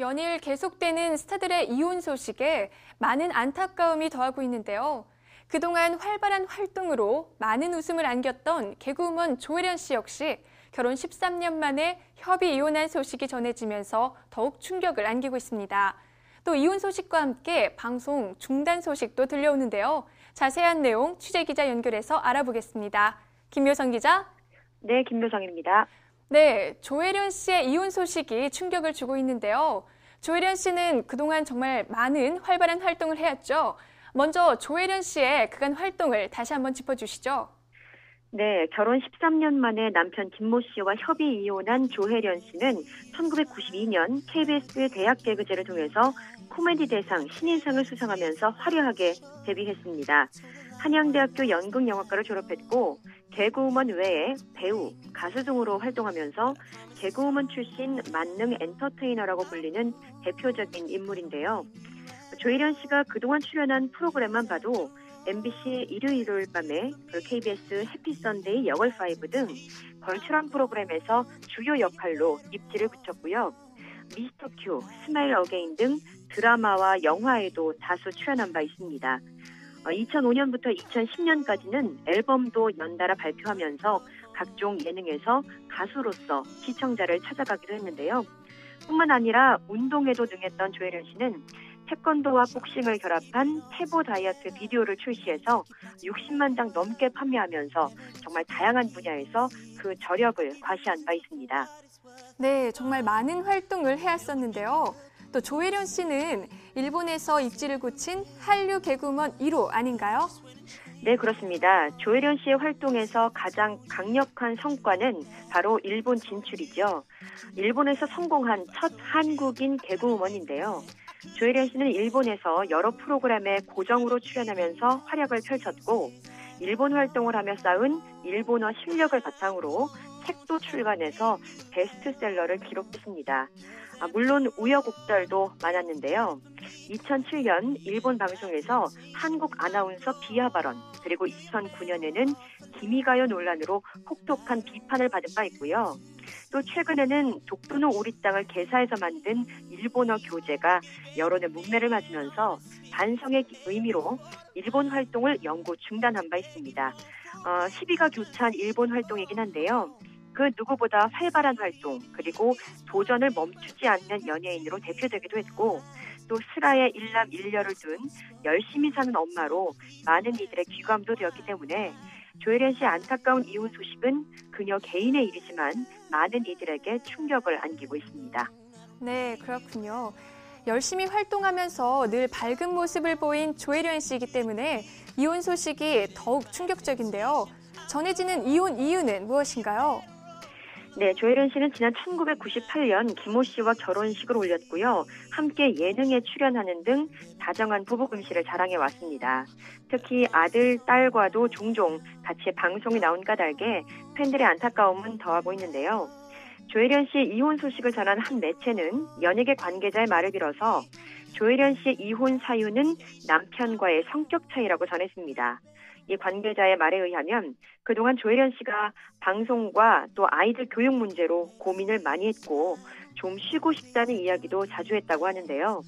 연일 계속되는 스타들의 이혼 소식에 많은 안타까움이 더하고 있는데요. 그동안 활발한 활동으로 많은 웃음을 안겼던 개그우먼 조혜련 씨 역시 결혼 13년 만에 협의 이혼한 소식이 전해지면서 더욱 충격을 안기고 있습니다. 또 이혼 소식과 함께 방송 중단 소식도 들려오는데요. 자세한 내용 취재 기자 연결해서 알아보겠습니다. 김효성 기자. 네, 김효성입니다. 네, 조혜련 씨의 이혼 소식이 충격을 주고 있는데요. 조혜련 씨는 그동안 정말 많은 활발한 활동을 해왔죠. 먼저 조혜련 씨의 그간 활동을 다시 한번 짚어주시죠. 네, 결혼 13년 만에 남편 김모 씨와 협의 이혼한 조혜련 씨는 1992년 KBS 대학 개그제를 통해서 코미디 대상 신인상을 수상하면서 화려하게 데뷔했습니다. 한양대학교 연극영화과를 졸업했고 개그우먼 외에 배우, 가수 등으로 활동하면서 개그우먼 출신 만능 엔터테이너라고 불리는 대표적인 인물인데요. 조혜련 씨가 그동안 출연한 프로그램만 봐도 MBC 일요일 일요일 밤에 KBS 해피 선데이 여걸 5등 걸출한 프로그램에서 주요 역할로 입지를 붙였고요. 미스터 큐, 스마일 어게인 등 드라마와 영화에도 다수 출연한 바 있습니다. 2005년부터 어, 2010년까지는 앨범도 연달아 발표하면서 각종 예능에서 가수로서 시청자를 찾아가기도 했는데요. 뿐만 아니라 운동에도 능했던 조혜련 씨는 태권도와 복싱을 결합한 태보 다이어트 비디오를 출시해서 60만 장 넘게 판매하면서 정말 다양한 분야에서 그 저력을 과시한 바 있습니다. 네, 정말 많은 활동을 해왔었는데요. 또 조혜련 씨는 일본에서 입지를 굳힌 한류 개그우먼 1호 아닌가요? 네, 그렇습니다. 조혜련 씨의 활동에서 가장 강력한 성과는 바로 일본 진출이죠. 일본에서 성공한 첫 한국인 개그우먼인데요. 조혜련 씨는 일본에서 여러 프로그램에 고정으로 출연하면서 활약을 펼쳤고 일본 활동을 하며 쌓은 일본어 실력을 바탕으로 책도 출간해서 베스트셀러를 기록했습니다. 아, 물론 우여곡절도 많았는데요. 2007년 일본 방송에서 한국 아나운서 비하 발언, 그리고 2009년에는 기미가요 논란으로 혹독한 비판을 받은 바 있고요. 또 최근에는 독도는 우리 땅을 개사해서 만든 일본어 교재가 여론의 문매를 맞으면서 반성의 의미로 일본 활동을 영구 중단한 바 있습니다. 어, 시비가 교차한 일본 활동이긴 한데요. 그 누구보다 활발한 활동 그리고 도전을 멈추지 않는 연예인으로 대표되기도 했고 또 슬하에 일남 일녀를 둔 열심히 사는 엄마로 많은 이들의 귀감도 되었기 때문에 조혜련 씨의 안타까운 이혼 소식은 그녀 개인의 일이지만 많은 이들에게 충격을 안기고 있습니다. 네, 그렇군요. 열심히 활동하면서 늘 밝은 모습을 보인 조혜련 씨이기 때문에 이혼 소식이 더욱 충격적인데요. 전해지는 이혼 이유는 무엇인가요? 네, 조혜련 씨는 지난 1998년 김호 씨와 결혼식을 올렸고요. 함께 예능에 출연하는 등 다정한 부부 금실을 자랑해 왔습니다. 특히 아들, 딸과도 종종 같이 방송에 나온 까닭에 팬들의 안타까움은 더하고 있는데요. 조혜련 씨 이혼 소식을 전한 한 매체는 연예계 관계자의 말을 빌어서 조혜련 씨의 이혼 사유는 남편과의 성격 차이라고 전했습니다. 이 관계자의 말에 의하면 그동안 조혜련 씨가 방송과 또 아이들 교육 문제로 고민을 많이 했고 좀 쉬고 싶다는 이야기도 자주 했다고 하는데요.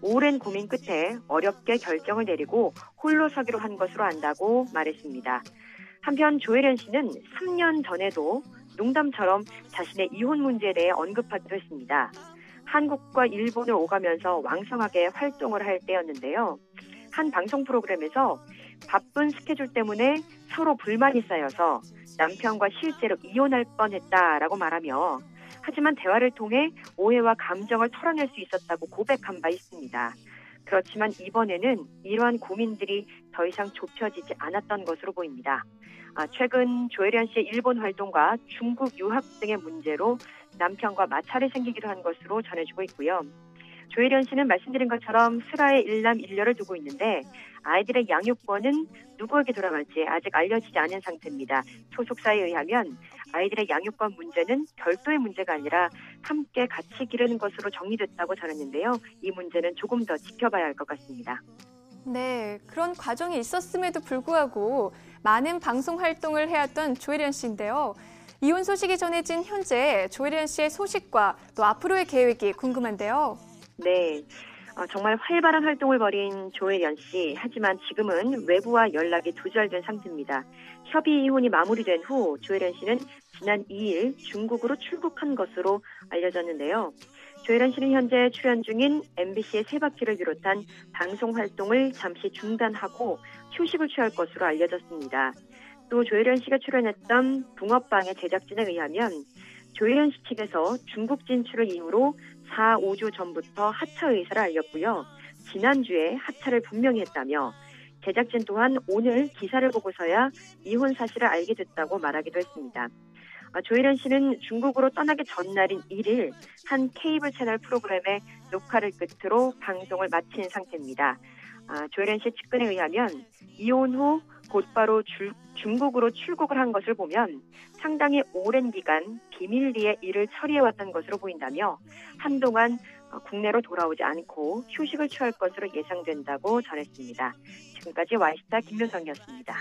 오랜 고민 끝에 어렵게 결정을 내리고 홀로 서기로 한 것으로 안다고 말했습니다. 한편 조혜련 씨는 3년 전에도 농담처럼 자신의 이혼 문제에 대해 언급하기도 했습니다. 한국과 일본을 오가면서 왕성하게 활동을 할 때였는데요. 한 방송 프로그램에서 바쁜 스케줄 때문에 서로 불만이 쌓여서 남편과 실제로 이혼할 뻔했다라고 말하며 하지만 대화를 통해 오해와 감정을 털어낼 수 있었다고 고백한 바 있습니다. 그렇지만 이번에는 이러한 고민들이 더 이상 좁혀지지 않았던 것으로 보입니다. 아, 최근 조혜련 씨의 일본 활동과 중국 유학 등의 문제로 남편과 마찰이 생기기도 한 것으로 전해지고 있고요. 조혜련 씨는 말씀드린 것처럼 슬하의 일남 일녀를 두고 있는데 아이들의 양육권은 누구에게 돌아갈지 아직 알려지지 않은 상태입니다. 소속사에 의하면 아이들의 양육권 문제는 별도의 문제가 아니라 함께 같이 기르는 것으로 정리됐다고 전했는데요. 이 문제는 조금 더 지켜봐야 할 것 같습니다. 네, 그런 과정이 있었음에도 불구하고 많은 방송 활동을 해왔던 조혜련 씨인데요. 이혼 소식이 전해진 현재 조혜련 씨의 소식과 또 앞으로의 계획이 궁금한데요. 네. 어, 정말 활발한 활동을 벌인 조혜련 씨. 하지만 지금은 외부와 연락이 두절된 상태입니다. 협의 이혼이 마무리된 후 조혜련 씨는 지난 2일 중국으로 출국한 것으로 알려졌는데요. 조혜련 씨는 현재 출연 중인 MBC의 세바퀴를 비롯한 방송 활동을 잠시 중단하고 휴식을 취할 것으로 알려졌습니다. 또 조혜련 씨가 출연했던 붕어빵의 제작진에 의하면 조혜련 씨 측에서 중국 진출을 이유로 4, 5주 전부터 하차 의사를 알렸고요. 지난주에 하차를 분명히 했다며 제작진 또한 오늘 기사를 보고서야 이혼 사실을 알게 됐다고 말하기도 했습니다. 아, 조혜련 씨는 중국으로 떠나기 전날인 1일 한 케이블 채널 프로그램의 녹화를 끝으로 방송을 마친 상태입니다. 아, 조혜련 씨 측근에 의하면 이혼 후 곧바로 줄- 중국으로 출국을 한 것을 보면 상당히 오랜 기간 비밀리에 일을 처리해왔던 것으로 보인다며 한동안 어, 국내로 돌아오지 않고 휴식을 취할 것으로 예상된다고 전했습니다. 지금까지 와이스타 김효성이었습니다.